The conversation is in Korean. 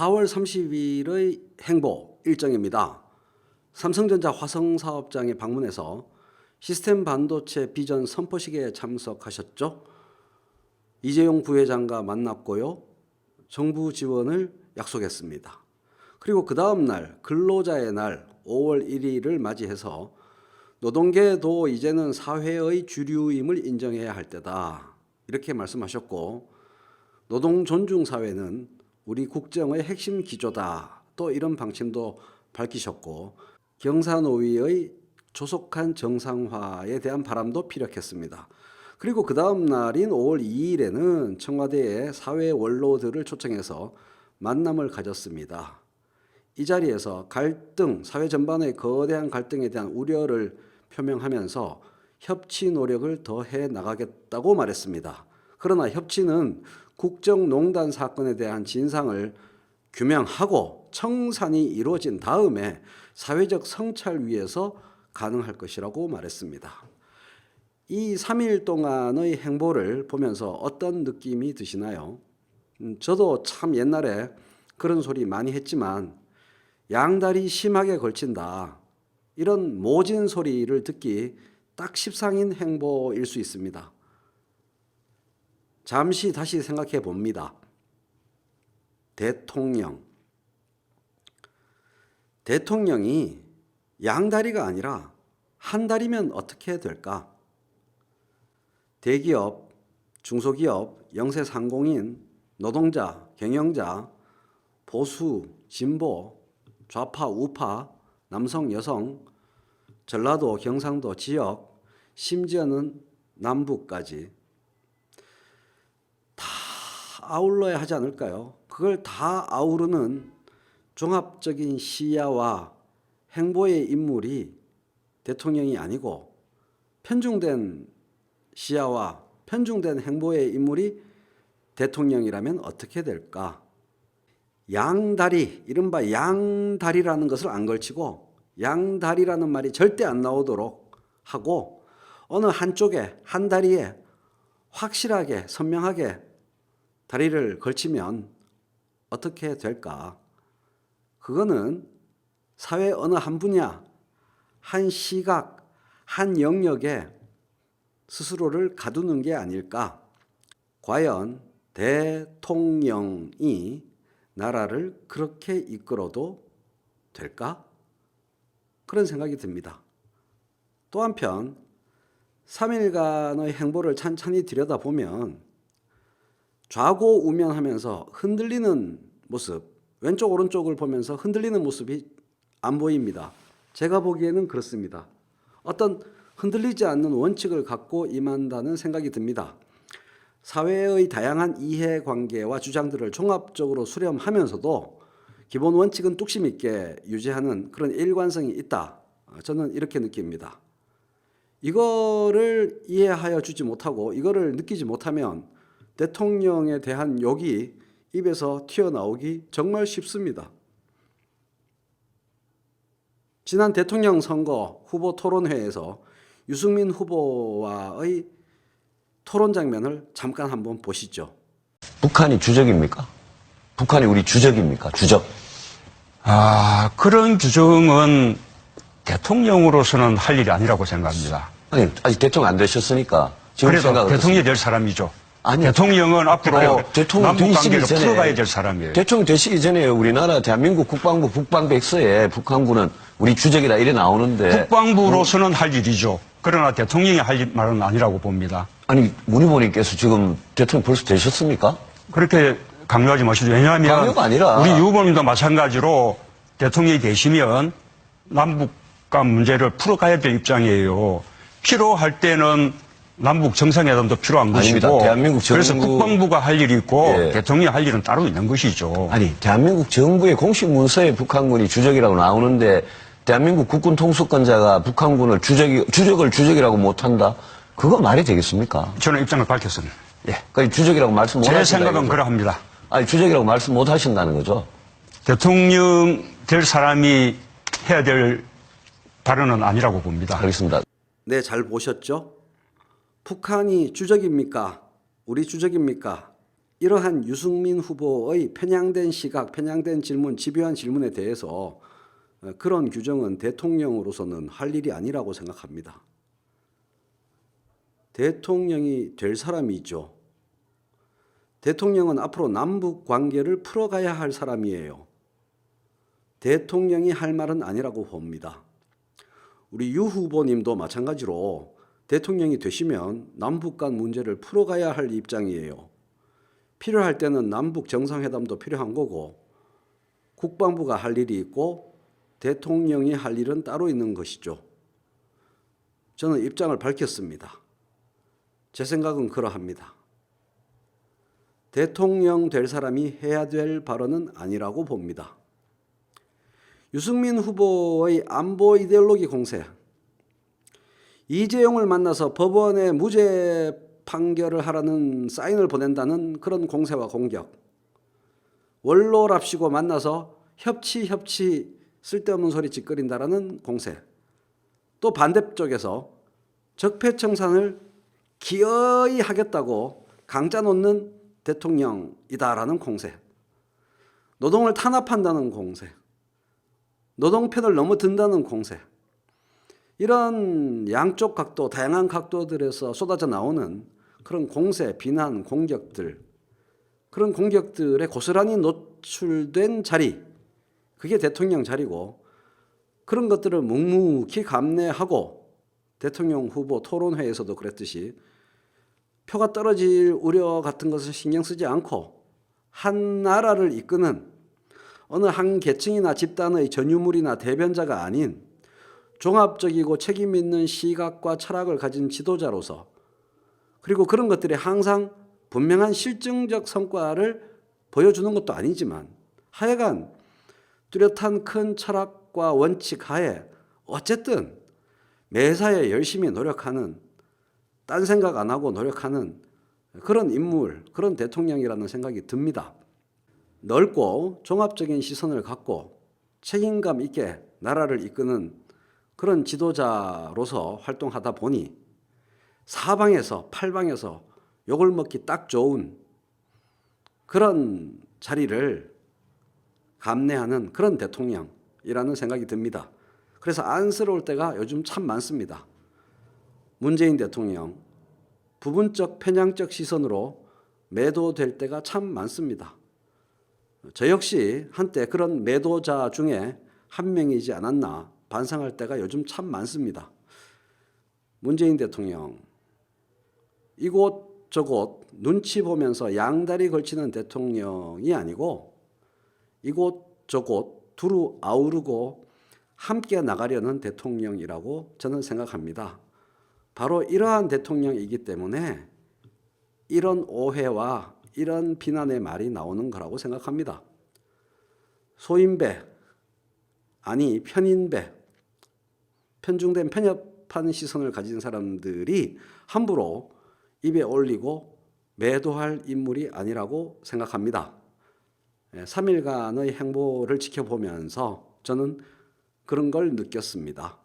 4월 30일의 행보 일정입니다. 삼성전자 화성 사업장에 방문해서 시스템 반도체 비전 선포식에 참석하셨죠? 이재용 부회장과 만났고요. 정부 지원을 약속했습니다. 그리고 그 다음 날 근로자의 날 5월 1일을 맞이해서 노동계도 이제는 사회의 주류임을 인정해야 할 때다. 이렇게 말씀하셨고 노동 존중 사회는 우리 국정의 핵심 기조다. 또 이런 방침도 밝히셨고 경사노위의 조속한 정상화에 대한 바람도 피력했습니다. 그리고 그 다음 날인 5월 2일에는 청와대의 사회 원로들을 초청해서 만남을 가졌습니다. 이 자리에서 갈등, 사회 전반의 거대한 갈등에 대한 우려를 표명하면서 협치 노력을 더해 나가겠다고 말했습니다. 그러나 협치는 국정농단 사건에 대한 진상을 규명하고 청산이 이루어진 다음에 사회적 성찰 위해서 가능할 것이라고 말했습니다. 이 3일 동안의 행보를 보면서 어떤 느낌이 드시나요? 음, 저도 참 옛날에 그런 소리 많이 했지만 양다리 심하게 걸친다. 이런 모진 소리를 듣기 딱 십상인 행보일 수 있습니다. 잠시 다시 생각해 봅니다. 대통령. 대통령이 양다리가 아니라 한 다리면 어떻게 될까? 대기업, 중소기업, 영세 상공인, 노동자, 경영자, 보수, 진보, 좌파, 우파, 남성, 여성, 전라도, 경상도 지역, 심지어는 남북까지 다 아울러야 하지 않을까요? 그걸 다 아우르는 종합적인 시야와 행보의 인물이 대통령이 아니고 편중된 시야와 편중된 행보의 인물이 대통령이라면 어떻게 될까? 양다리, 이른바 양다리라는 것을 안 걸치고 양다리라는 말이 절대 안 나오도록 하고 어느 한쪽에 한 다리에 확실하게 선명하게 다리를 걸치면 어떻게 될까? 그거는 사회 어느 한 분야, 한 시각, 한 영역에 스스로를 가두는 게 아닐까? 과연 대통령이 나라를 그렇게 이끌어도 될까? 그런 생각이 듭니다. 또 한편 3일간의 행보를 찬찬히 들여다보면 좌고 우면하면서 흔들리는 모습, 왼쪽 오른쪽을 보면서 흔들리는 모습이 안 보입니다. 제가 보기에는 그렇습니다. 어떤 흔들리지 않는 원칙을 갖고 임한다는 생각이 듭니다. 사회의 다양한 이해 관계와 주장들을 종합적으로 수렴하면서도 기본 원칙은 뚝심 있게 유지하는 그런 일관성이 있다. 저는 이렇게 느낍니다. 이거를 이해하여 주지 못하고 이거를 느끼지 못하면 대통령에 대한 욕이 입에서 튀어나오기 정말 쉽습니다. 지난 대통령 선거 후보 토론회에서 유승민 후보와의 토론 장면을 잠깐 한번 보시죠. 북한이 주적입니까? 북한이 우리 주적입니까? 주적. 아, 그런 규정은 대통령으로서는 할 일이 아니라고 생각합니다. 아니, 아직 대통령 안 되셨으니까. 지금 그래도 대통령이 될 사람이죠. 아니, 대통령은 앞으로. 대통령 남북 관계를 전에 풀어가야 될 사람이에요. 대통령 되시기 전에 우리나라 대한민국 국방부 북방백서에 북한군은 우리 주적이다 이래 나오는데 국방부로서는 할 일이죠. 그러나 대통령이 할 일- 말은 아니라고 봅니다. 아니 문희보님께서 지금 대통령 벌써 되셨습니까? 그렇게 강요하지 마시죠. 왜냐하면 우리 유 후보님도 마찬가지로 대통령이 되시면 남북 간 문제를 풀어가야 될 입장이에요. 필요할 때는 남북 정상회담도 필요한 아닙니다. 것이고 대한민국 그래서 정부- 국방부가 할 일이 있고 예. 대통령이 할 일은 따로 있는 것이죠. 아니 대한민국 정부의 공식 문서에 북한군이 주적이라고 나오는데 대한민국 국군 통수권자가 북한군을 주적이 주적을 주적이라고 못한다? 그거 말이 되겠습니까? 저는 입장을 밝혔습니다. 예. 그러니까 주적이라고 말씀 못제 하신다. 생각은 이거죠? 그러합니다. 아니 주적이라고 말씀 못 하신다는 거죠. 대통령 될 사람이 해야 될 발언은 아니라고 봅니다. 알겠습니다. 네, 잘 보셨죠? 북한이 주적입니까? 우리 주적입니까? 이러한 유승민 후보의 편향된 시각, 편향된 질문, 집요한 질문에 대해서 어, 그런 규정은 대통령으로서는 할 일이 아니라고 생각합니다. 대통령이 될 사람이죠. 대통령은 앞으로 남북 관계를 풀어가야 할 사람이에요. 대통령이 할 말은 아니라고 봅니다. 우리 유 후보님도 마찬가지로 대통령이 되시면 남북 간 문제를 풀어가야 할 입장이에요. 필요할 때는 남북 정상회담도 필요한 거고 국방부가 할 일이 있고 대통령이 할 일은 따로 있는 것이죠. 저는 입장을 밝혔습니다. 제 생각은 그러합니다. 대통령 될 사람이 해야 될 발언은 아니라고 봅니다. 유승민 후보의 안보 이데올로기 공세. 이재용을 만나서 법원에 무죄 판결을 하라는 사인을 보낸다는 그런 공세와 공격. 원로랍시고 만나서 협치 협치 쓸데없는 소리 짓거린다라는 공세. 또 반대쪽에서 적폐청산을 기어이 하겠다고 강짜 놓는 대통령이다라는 공세. 노동을 탄압한다는 공세. 노동편을 넘어든다는 공세. 이런 양쪽 각도, 다양한 각도들에서 쏟아져 나오는 그런 공세, 비난, 공격들, 그런 공격들에 고스란히 노출된 자리, 그게 대통령 자리고, 그런 것들을 묵묵히 감내하고, 대통령 후보 토론회에서도 그랬듯이, 표가 떨어질 우려 같은 것을 신경 쓰지 않고, 한 나라를 이끄는 어느 한 계층이나 집단의 전유물이나 대변자가 아닌 종합적이고 책임 있는 시각과 철학을 가진 지도자로서 그리고 그런 것들이 항상 분명한 실증적 성과를 보여주는 것도 아니지만 하여간 뚜렷한 큰 철학과 원칙 하에 어쨌든 매사에 열심히 노력하는 딴 생각 안 하고 노력하는 그런 인물, 그런 대통령이라는 생각이 듭니다. 넓고 종합적인 시선을 갖고 책임감 있게 나라를 이끄는 그런 지도자로서 활동하다 보니 사방에서 팔방에서 욕을 먹기 딱 좋은 그런 자리를 감내하는 그런 대통령이라는 생각이 듭니다. 그래서 안쓰러울 때가 요즘 참 많습니다. 문재인 대통령 부분적 편향적 시선으로 매도될 때가 참 많습니다. 저 역시 한때 그런 매도자 중에 한 명이지 않았나 반성할 때가 요즘 참 많습니다. 문재인 대통령 이곳 저곳 눈치 보면서 양다리 걸치는 대통령이 아니고 이곳 저곳 두루 아우르고 함께 나가려는 대통령이라고 저는 생각합니다. 바로 이러한 대통령이기 때문에 이런 오해와 이런 비난의 말이 나오는 거라고 생각합니다. 소인배, 아니 편인배, 편중된 편협한 시선을 가진 사람들이 함부로 입에 올리고 매도할 인물이 아니라고 생각합니다. 3일간의 행보를 지켜보면서 저는 그런 걸 느꼈습니다.